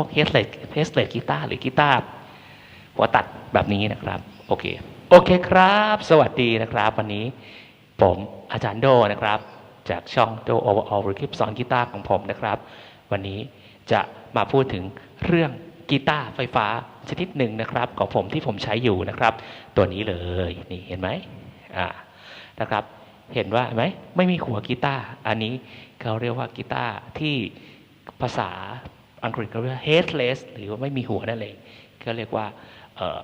วกเฮสเลดเฮสเลดกีตาร์หรือกีตาร์หัวตัดแบบนี้นะครับ โอเค โอเคครับ สวัสดีนะครับ วันนี้ผมอาจารย์โดนะครับ จากช่องโดโอเวอร์ออลหรือคลิปสอนกีตาร์ของผมนะครับ วันนี้จะมาพูดถึงเรื่องกีตาร์ไฟฟ้าชนิดหนึ่งนะครับของผมที่ผมใช้อยู่นะครับ ตัวนี้เลยนี่เห็นไหมอ่านะครับ เห็นว่าไหมไม่มีหัวกีตาร์อันนี้เขาเรียกว่ากีตาร์ที่ภาษา อังกฤษเขาเรียกว่า headless หรือว่าไม่มีหัวนั่นเองเขาเรียกว่าเออ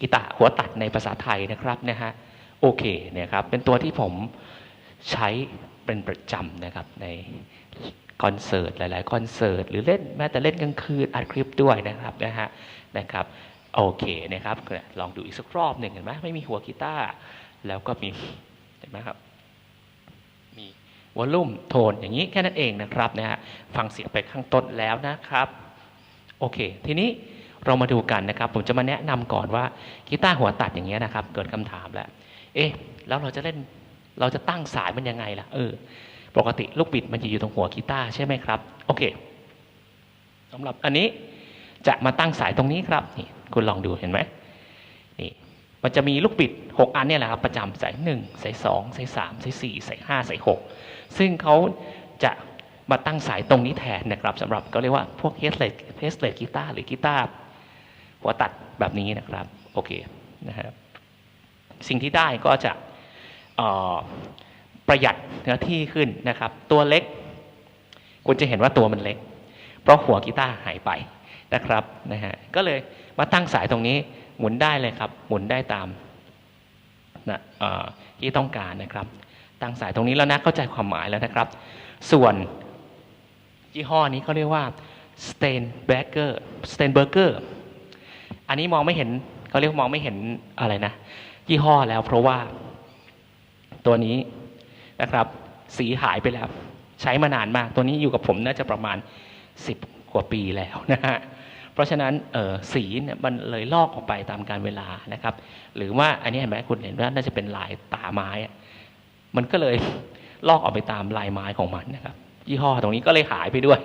กีตาร์หัวตัดในภาษาไทยนะครับนะฮะโอเคเนี่ยครับเป็นตัวที่ผมใช้เป็นประจำนะครับในคอนเสิร์ตหลาย ๆ คอนเสิร์ตหรือเล่นแม้แต่เล่นกลางคืนอัดคลิปด้วยนะครับนะฮะนะครับโอเคนะครับลองดูอีกสักรอบหนึ่งเห็นไหมไม่มีหัวกีตาร์แล้วก็มีเห็นไหมครับ วอลลุ่มโทนอย่างนี้แค่นั้นเองนะครับนะฮะฟังเสียงไปข้างต้นแล้วนะครับโอเค ทีนี้เรามาดูกันนะครับ ผมจะมาแนะนำก่อนว่ากีตาร์หัวตัดอย่างเงี้ยนะครับ เกิดคำถามแล้ว เอ๊ะแล้วเราจะเล่นเราจะตั้งสายมันยังไงล่ะเออปกติลูกบิดมันจะอยู่ตรงหัวกีตาร์ใช่ไหมครับโอเคสำหรับอันนี้จะมาตั้งสายตรงนี้ครับนี่คุณลองดูเห็นไหมนี่มันจะมีลูกบิด 6 อันเนี่ยแหละครับประจำสายหนึ่งสายสองสายสามสายสี่สายห้าสายหก ซึ่งเขาจะมาตั้งสายตรงนี้แทนนะครับสำหรับก็เรียกว่าพวกเฮสเลดเฮสเลดกีตาร์หรือกีตาร์หัวตัดแบบนี้นะครับโอเคนะครับสิ่งที่ได้ก็จะประหยัดเนื้อที่ขึ้นนะครับ ตัวเล็ก คุณจะเห็นว่าตัวมันเล็ก เพราะหัวกีตาร์หายไปนะครับนะฮะก็เลยมาตั้งสายตรงนี้หมุนได้เลยครับ หมุนได้ตามนะที่ต้องการนะครับ ตั้งสายตรงนี้แล้วนะเข้าใจความหมายแล้วนะครับ ส่วนยี่ห้อนี้เขาเรียกว่า Steinberger Steinberger อันนี้มองไม่เห็นเขาเรียกมองไม่เห็นอะไรนะ ยี่ห้อแล้วเพราะว่าตัวนี้นะครับ สีหายไปแล้ว ใช้มานานมาก ตัวนี้อยู่กับผมน่าจะประมาณ 10 กว่าปีแล้วนะฮะเพราะฉะนั้นเออสีเนี่ยมันเลยลอกออกไปตามการเวลานะครับ หรือว่าอันนี้เห็นไหมคุณเห็นว่าน่าจะเป็นลายตาไม้อะ มันก็เลยลอกออกไปตามลายไม้ของมันนะครับยี่ห้อตรงนี้ก็เลยหายไปด้วย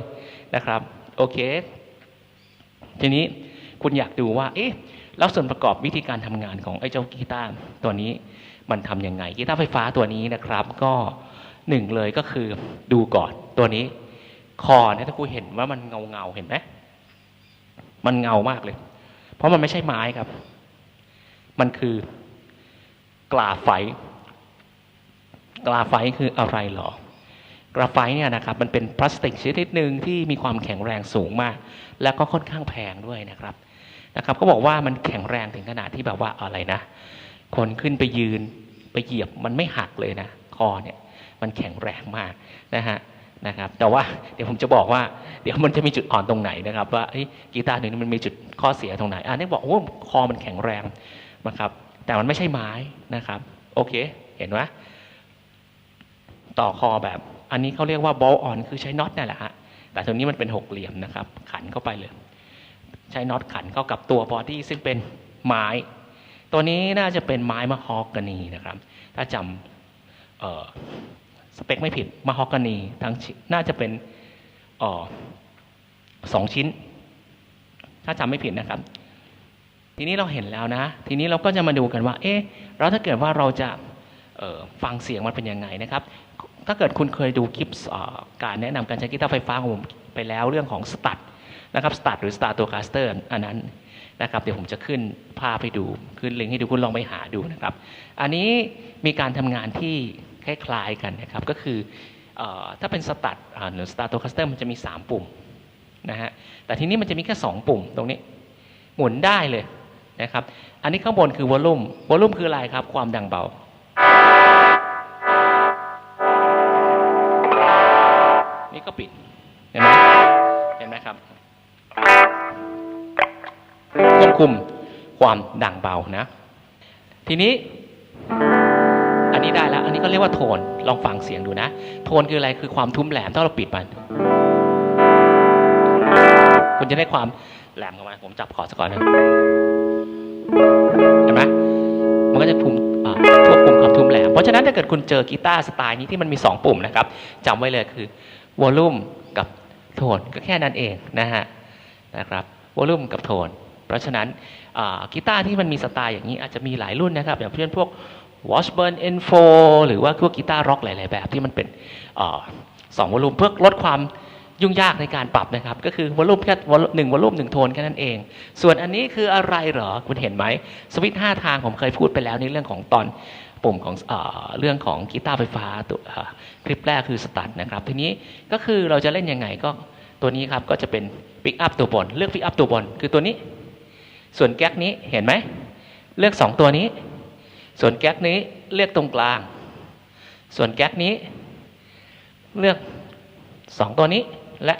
นะครับ โอเค ทีนี้คุณอยากดูว่า เอ๊ะแล้วส่วนประกอบวิธีการทำงานของไอ้เจ้ากีตาร์ตัวนี้มันทำยังไงกีตาร์ไฟฟ้าตัวนี้นะครับ ก็หนึ่งเลยก็คือดูก่อนตัวนี้ คอเนี่ยถ้าคุณเห็นว่ามันเงาเงาเห็นไหมมันเงามากเลย เพราะมันไม่ใช่ไม้ครับ มันคือกลาไฟ กลาไฟต์คืออะไรหรอ กราไฟต์เนี่ยนะครับมันเป็นพลาสติกชนิดหนึ่งที่มีความแข็งแรงสูงมาก แล้วก็ค่อนข้างแพงด้วยนะครับนะครับเขาบอกว่ามันแข็งแรงถึงขนาดที่แบบว่าอะไรนะ คนขึ้นไปยืนไปเหยียบมันไม่หักเลยนะคอเนี่ยมันแข็งแรงมากนะฮะนะครับแต่ว่าเดี๋ยวผมจะบอกว่าเดี๋ยวมันจะมีจุดอ่อนตรงไหนนะครับ ว่ากีตาร์หนึ่งมันมีจุดข้อเสียตรงไหนอ่านี่บอกโอ้คอมันแข็งแรงนะครับ แต่มันไม่ใช่ไม้นะครับ โอเค เห็นไหม ต่อคอแบบ อันนี้เขาเรียกว่าบอลออนคือใช้น็อตนี่แหละฮะแต่ตรงนี้มันเป็นหกเหลี่ยมนะครับ ขันเข้าไปเลย ใช้น็อตขันเข้ากับตัวบอดี้ซึ่งเป็นไม้ ตัวนี้น่าจะเป็นไม้มะฮอกกานีนะครับ ถ้าจำเออสเปคไม่ผิดมะฮอกกานีทั้งน่าจะเป็นออสองชิ้น ถ้าจำไม่ผิดนะครับ ทีนี้เราเห็นแล้วนะ ทีนี้เราก็จะมาดูกันว่า เอ๊ะแล้วถ้าเกิดว่าเราจะฟังเสียงมันเป็นยังไงนะครับ ถ้าเกิดคุณเคยดูคลิปการแนะนำการใช้กีตาร์ไฟฟ้าของผมไปแล้วเรื่องของสตัดนะครับสตัดหรือ Stratocaster อันนั้นนะครับเดี๋ยวผมจะขึ้นภาพให้ดูขึ้นลิงก์ให้ดูคุณลองไปหาดูนะครับ อันนี้มีการทำงานที่คล้ายๆกันนะครับก็คืออถ้าเป็นสตัดหรือ Stratocaster มันจะมี 3 ปุ่มนะฮะแต่ทีนี้มันจะมีแค่ 2 ปุ่มตรงนี้ หมุนได้เลยนะครับ อันนี้ข้างบนคือวอลลุ่มวอลลุ่มคืออะไรครับ ความดังเบา ก็ปิด เห็นไหมเห็นไหมครับ ควบคุมความดังเบานะ ทีนี้ อันนี้ได้แล้ว อันนี้ก็เรียกว่าโทน ลองฟังเสียงดูนะ โทนคืออะไร คือความทุ้มแหลม ถ้าเราปิดมัน คุณจะได้ความแหลมของมันผมจับคอสักก่อนนะเห็นไหมมันก็จะทุ้มควบคุมความทุ้มแหลม เพราะฉะนั้นถ้าเกิดคุณเจอกีตาร์สไตล์นี้ที่มันมี 2 ปุ่มนะครับจำไว้เลยคือ วอลลุ่มกับโทนก็แค่นั้นเองนะฮะนะครับวอลลุ่มกับโทน เพราะฉะนั้นกีตาร์ที่มันมีสไตล์อย่างนี้อาจจะมีหลายรุ่นนะครับ อย่างเช่นพวก Washburn N4 หรือว่าพวกกีตาร์ร็อกหลาย ๆ แบบที่มันเป็นอสองวอลลุ่มเพื่อลดความยุ่งยากในการปรับนะครับ ก็คือวอลลุ่มแค่หนึ่งวอลลุ่มหนึ่งโทนแค่นั้นเอง ส่วนอันนี้คืออะไรเหรอ คุณเห็นไหมสวิตช์ห้าทางผมเคยพูดไปแล้วในเรื่องของตอนปุ่มของเอเรื่องของกีตาร์ไฟฟ้าตัวเอ่อคลิปแรกคือสตัดนะครับ ทีนี้ก็คือเราจะเล่นยังไงก็ตัวนี้ครับก็จะเป็นปิกอัพตัวบน เลือกปิกอัพตัวบน คือตัวนี้ ส่วนแก๊กนี้เห็นไหม เลือกสองตัวนี้ ส่วนแก๊กนี้เลือกตรงกลาง ส่วนแก๊กนี้ เลือกสองตัวนี้และ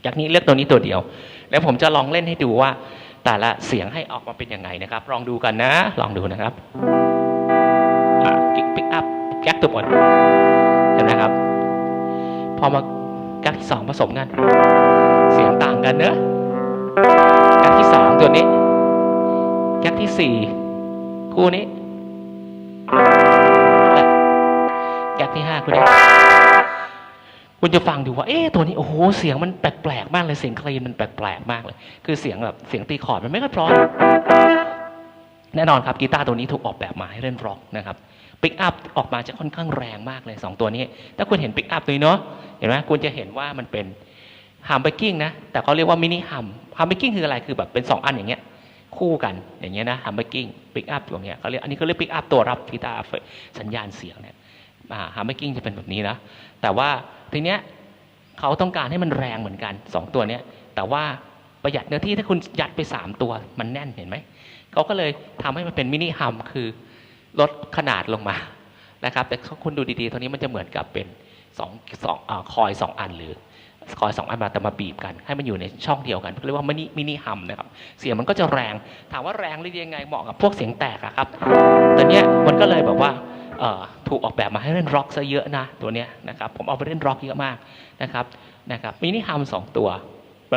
แก๊กนี้เลือกตัวนี้ตัวเดียว แล้วผมจะลองเล่นให้ดูว่าแต่ละเสียงให้ออกมาเป็นยังไงนะครับ ลองดูกันนะ ลองดูนะครับ ก๊กตัวบนเห็นไหมครับ พอมาแก๊กที่สองผสมกัน เสียงต่างกันเนอะแก๊กที่สามตัวนี้แก๊กที่สี่คู่นี้และก๊กที่ห้าคู่นี้คุณจะฟังดูว่า เอ๊ะตัวนี้โอ้โหเสียงมันแปลกๆมากเลยเสียงคลีนมันแปลกๆมากเลย คือเสียงแบบเสียงตีคอร์ดมันไม่ค่อยเพราะแน่นอนครับกีตาร์ตัวนี้ถูกออกแบบมาให้เล่นร็อกนะครับ ปิกอัพออกมาจะค่อนข้างแรงมากเลยสองตัวนี้ ถ้าคุณเห็นปิกอัพตัวนี้เนาะเห็นไหมคุณจะเห็นว่ามันเป็นฮัมเบกกิ้งนะ แต่เขาเรียกว่ามินิฮัมฮัมเบกกิ้งคืออะไรคือแบบเป็นสองอันอย่างเงี้ยคู่กันอย่างเงี้ยนะฮัมเบกกิ้งปิกอัพตัวเนี้ยเขาเรียกอันนี้เขาเรียกปิกอัพตัวรับกีตาร์สัญญาณเสียงเนี่ยฮัมเบกกิ้งจะเป็นแบบนี้นะแต่ว่าทีเนี้ยเขาต้องการให้มันแรงเหมือนกันสองตัวเนี้ยแต่ว่าประหยัดเนื้อที่ถ้าคุณยัดไปสามตัวมันแน่นเห็นไหมเขาก็เลยทำให้มันเป็นมินิฮัมคือ ลดขนาดลงมานะครับ แต่ถ้าคุณดูดีๆตัวนี้มันจะเหมือนกับเป็นสองสองอคอยสองอันหรือคอยสองอันมาแต่มาบีบกัน ให้มันอยู่ในช่องเดียวกันเรียกว่ามินิมินิฮัมนะครับ เสียงมันก็จะแรง ถามว่าแรงหรือยังไงเหมาะกับพวกเสียงแตกอะครับแต่เนี้ยมันก็เลยแบบว่าถูกออกแบบมาให้เล่นร็อกซะเยอะนะตัวเนี้ยนะครับผมเอาไปเล่นร็อกเยอะมากนะครับนะครับมินิฮัมสองตัว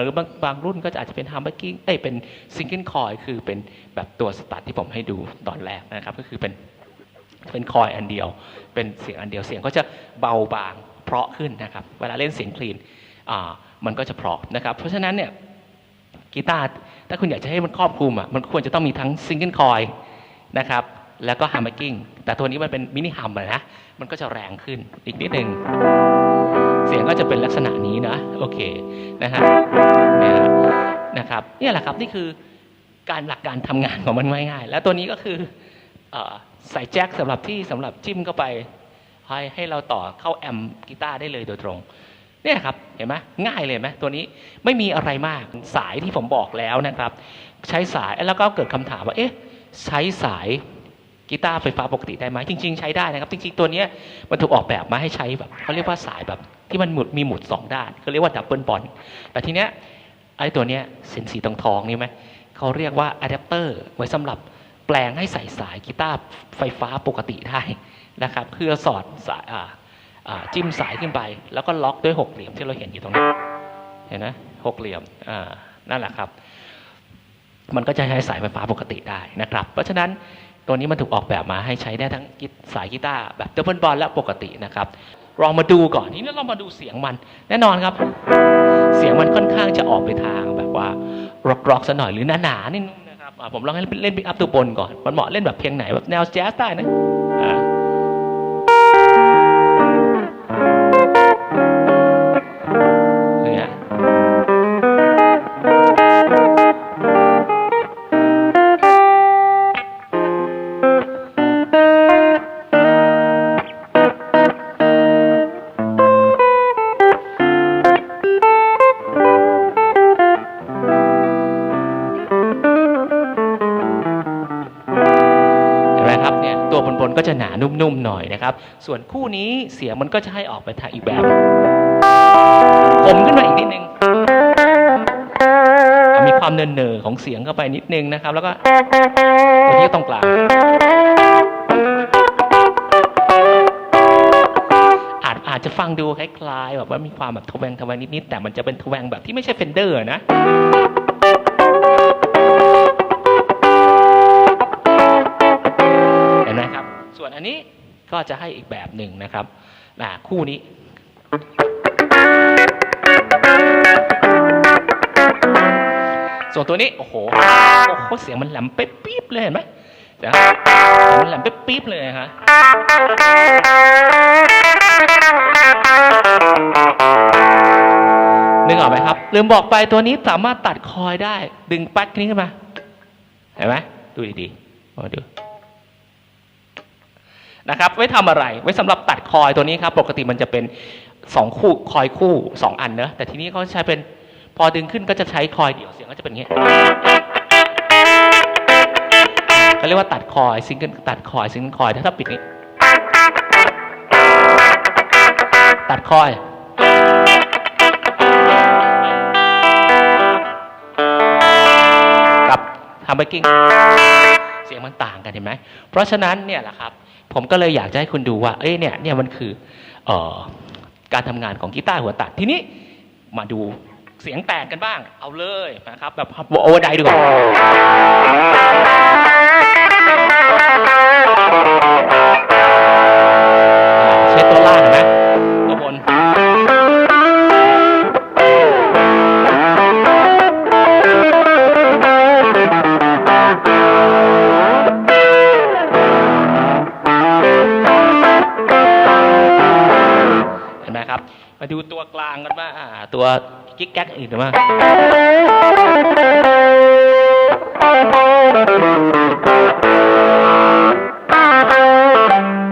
หรือบางบางรุ่นก็จะอาจจะเป็นฮัมเบอร์กิ้งเอ้ยเป็นซิงเกิลคอยคือเป็นแบบตัวสตาร์ทที่ผมให้ดูตอนแรกนะครับ ก็คือเป็นเป็นคอยอันเดียว เป็นเสียงอันเดียวเสียงก็จะเบาบางเพราะขึ้นนะครับ เวลาเล่นเสียงคลีนอ่ามันก็จะเพราะนะครับ เพราะฉะนั้นเนี่ยกีตาร์ถ้าคุณอยากจะให้มันครอบคลุมอะมันควรจะต้องมีทั้งซิงเกิลคอยนะครับแล้วก็ฮัมเบอร์กิ้งแต่ตัวนี้มันเป็นมินิฮัมนะมันก็จะแรงขึ้นอีกนิดนึง สียงก็จะเป็นลักษณะนี้นะโอเคนะฮะนะฮะนะครับนี่แหละครับนี่คือการหลักการทำงานของมันง่ายๆแล้วตัวนี้ก็คืออใส่แจ็คสำหรับที่สำหรับจิ้มเข้าไปให้ให้เราต่อเข้าแอมป์กีตาร์ได้เลยโดยตรงเนี่ยครับเห็นไหมง่ายเลยไหมตัวนี้ไม่มีอะไรมากสายที่ผมบอกแล้วนะครับ ใช้สายแล้วก็เกิดคำถามว่าเอ๊ะใช้สาย กีตาร์ไฟฟ้าปกติได้ไหมจริง ๆ ใช้ได้นะครับ จริง ๆ ตัวนี้มันถูกออกแบบมาให้ใช้แบบเขาเรียกว่าสายแบบที่มันหมุดมีหมุดสองด้านเขาเรียกว่าดับเบิลบอลแต่ทีเนี้ยไอ้ตัวเนี้ยเส้นสีทองทองๆนี่ไหมเขาเรียกว่าอะแดปเตอร์ไว้สำหรับแปลงให้ใส่สายกีตาร์ไฟฟ้าปกติได้นะครับเพื่อสอดสายจิ้มสายขึ้นไป แล้วก็ล็อกด้วยหกเหลี่ยมที่เราเห็นอยู่ตรงนี้เห็นไหมหกเหลี่ยมนั่นแหละครับ มันก็จะใช้สายไฟฟ้าปกติได้นะครับ เพราะฉะนั้น ตัวนี้มันถูกออกแบบมาให้ใช้ได้ทั้งสายกีตาร์แบบดับเบิลบอลและปกตินะครับลองมาดูก่อนทีนี้เรามาดูเสียงมัน แน่นอนครับ เสียงมันค่อนข้างจะออกไปทางแบบว่ารอกๆซะหน่อยหรือหนาๆนิดนึงนะครับผมลองให้เล่นปิกอัพตัวบนก่อนมันเหมาะเล่นแบบเพลงไหนแบบแนวแจ๊สได้นะ นุ่มๆหน่อยนะครับ ส่วนคู่นี้เสียงมันก็จะให้ออกไปทางอีกแบบ ผมขึ้นมาอีกนิดนึงมีความเนินเนอๆของเสียงเข้าไปนิดนึงนะครับ แล้วก็ตัวที่ตรงกลางอาจอาจจะฟังดูคล้ายๆแบบว่ามีความแบบทแวงทแวงนิดๆแต่มันจะเป็นทแวงแบบที่ไม่ใช่เฟนเดอร์นะ อันนี้ก็จะให้อีกแบบหนึ่งนะครับอ่าคู่นี้ส่วนตัวนี้ โอ้โห โอ้โห เสียงมันแหลมเป๊ปี๊บเลยเห็นไหมเสียงมันแหลมเป๊ปี๊บเลยฮะนึกออกไหมครับ ลืมบอกไปตัวนี้สามารถตัดคอยได้ ดึงปั๊กนี้ขึ้นมา เห็นไหมดูดีๆมาดู นะครับ ไว้ทำอะไร ไว้สำหรับตัดคอยตัวนี้ครับ ปกติมันจะเป็นสองคู่คอยคู่สองอันเนอะแต่ทีนี้เขาใช้เป็นพอดึงขึ้นก็จะใช้คอยเดี่ยวเสียงก็จะเป็นอย่างนี้เขาเรียกว่าตัดคอยซิงเกิลตัดคอยซิงเกิลคอยถ้าถ้าปิดนี้ ตัดคอยกับทำเบกกิ้งเสียงมันต่างกันเห็นไหมเพราะฉะนั้นเนี่ยแหละครับ ผมก็เลยอยากจะให้คุณดูว่า เอ้ยเนี่ยเนี่ยมันคือออการทำงานของกีตาร์หัวตัด ทีนี้มาดูเสียงแตกกันบ้าง เอาเลยนะครับ แบบโอเวอร์ไดดีกว่า ตัวกลางกันบ้างอ่าตัวกิ๊กแก๊กอื่นกันบ้าง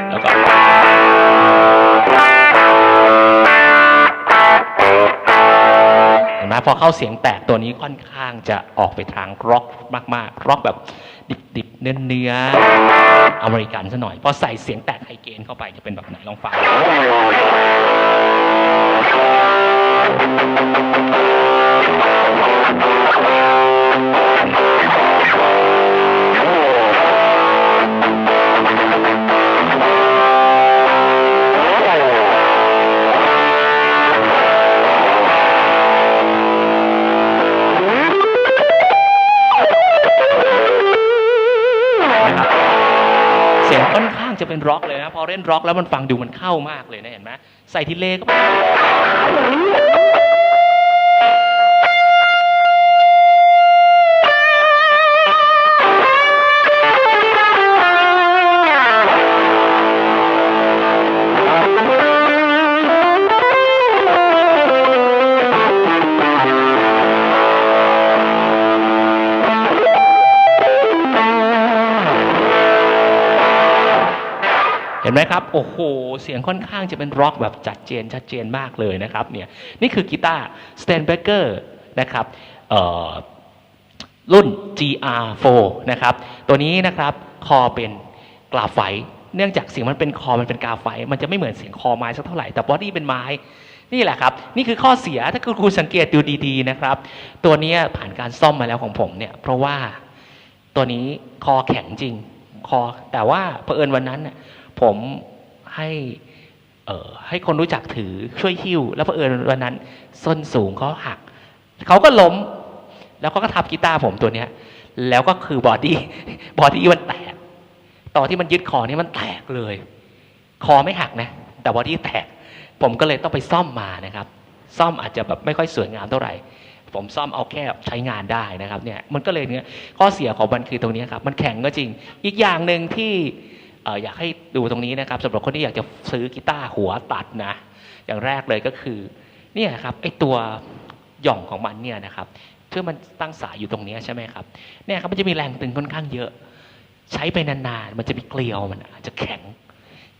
แล้วก็เห็นไหมพอเข้าเสียงแตกตัวนี้ค่อนข้างจะออกไปทางร็อกมากๆร็อกแบบดิบๆเนื้อเนื้อๆอเมริกันซะหน่อยพอใส่เสียงแตกไฮเกนเข้าไปจะเป็นแบบไหนลองฟัง จะเป็นร็อกเลยนะ พอเล่นร็อกแล้วมันฟังดูมันเข้ามากเลยนะเห็นไหมใส่ทีเลก็ ไหมครับโอ้โหเสียงค่อนข้างจะเป็นร็อกแบบจัดเจนชัดเจนมากเลยนะครับเนี่ยนี่คือกีตาร์ Steinbecker นะครับรุ่น GR4 นะครับตัวนี้นะครับคอเป็นกราไฟเนื่องจากเสียงมันเป็นคอมันเป็นกราไฟ มันจะไม่เหมือนเสียงคอไม้สักเท่าไหร่แต่บอดี้เป็นไม้นี่แหละครับ นี่คือข้อเสียถ้าคุณสังเกตดูดีๆนะครับ ตัวนี้ผ่านการซ่อมมาแล้วของผมเนี่ยเพราะว่าตัวนี้คอแข็งจริงคอแต่ว่าเผอิญวันนั้นน่ะ ผมให้เออให้คนรู้จักถือช่วยหิ้ว แล้วเผอิญวันนั้นส้นสูงเขาหัก เขาก็ล้ม แล้วเขาก็ทับกีตาร์ผมตัวเนี้ย แล้วก็คือบอดี้บอดี้มันแตกต่อที่มันยึดคอนี่มันแตกเลย คอไม่หักนะ แต่บอดี้แตก ผมก็เลยต้องไปซ่อมมานะครับ ซ่อมอาจจะแบบไม่ค่อยสวยงามเท่าไหร่ผมซ่อมเอาแค่ใช้งานได้นะครับเนี่ยมันก็เลยเนี่ยข้อเสียของมันคือตรงนี้ครับ มันแข็งก็จริง อีกอย่างหนึ่งที่ อยากให้ดูตรงนี้นะครับสำหรับคนที่อยากจะซื้อกีตาร์หัวตัดนะ อย่างแรกเลยก็คือเนี่ยครับไอตัวหย่องของมันเนี่ยนะครับเพื่อมันตั้งสายอยู่ตรงนี้ใช่ไหมครับเนี่ยครับมันจะมีแรงตึงค่อนข้างเยอะ ใช้ไปนานๆมันจะมีเกลียวมันอาจจะแข็ง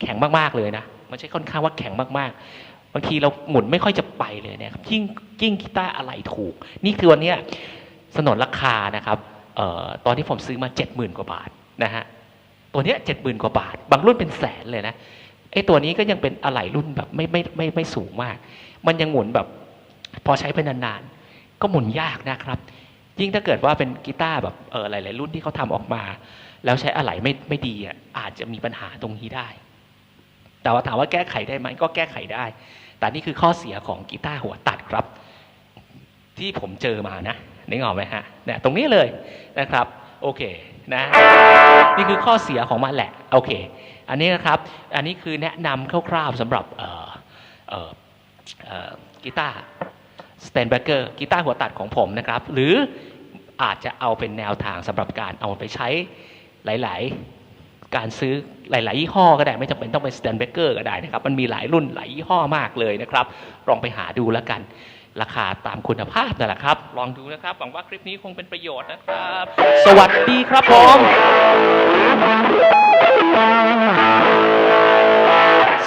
แข็งมากๆเลยนะมันใช่ค่อนข้างว่าแข็งมากๆ บางทีเราหมุนไม่ค่อยจะไปเลยเนี่ยครับยิ่งยิ่งกีตาร์อะไรถูก นี่คือวันนี้สนนราคานะครับออตอนที่ผมซื้อมา 70,000 กว่าบาทนะฮะ ตัวเนี้ยเจ็ดหมื่นกว่าบาท บางรุ่นเป็นแสนเลยนะไอ้ตัวนี้ก็ยังเป็นอะไหล่รุ่นแบบไม่ไม่ไม่ไม่สูงมาก มันยังหมุนแบบพอใช้ไปนานๆ ก็หมุนยากนะครับ ยิ่งถ้าเกิดว่าเป็นกีตาร์แบบเออหลาย ๆ รุ่นที่เขาทำออกมา แล้วใช้อะไหล่ไม่ไม่ดีอะอาจจะมีปัญหาตรงนี้ได้ แต่ว่าถามว่าแก้ไขได้ไหมก็แก้ไขได้ แต่นี่คือข้อเสียของกีตาร์หัวตัดครับ ที่ผมเจอมานะนึกออกไหมฮะเนี่ยตรงนี้เลยนะครับ โอเคนะนี่คือข้อเสียของมันแหละโอเค อันนี้นะครับอันนี้คือแนะนำคร่าวๆสำหรับกีตาร์สแตนแบเกอร์กีตาร์หัวตัดของผมนะครับ หรืออาจจะเอาเป็นแนวทางสำหรับการเอาไปใช้หลาย ๆ การซื้อหลาย ๆ ยี่ห้อก็ได้ ไม่จำเป็นต้องเป็นสแตนเบเกอร์ก็ได้นะครับ มันมีหลายรุ่นหลายยี่ห้อมากเลยนะครับ ลองไปหาดูแล้วกัน ราคาตามคุณภาพนั่นแหละครับ ลองดูนะครับ หวังว่าคลิปนี้คงเป็นประโยชน์นะครับ สวัสดีครับผม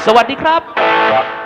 สวัสดีครับ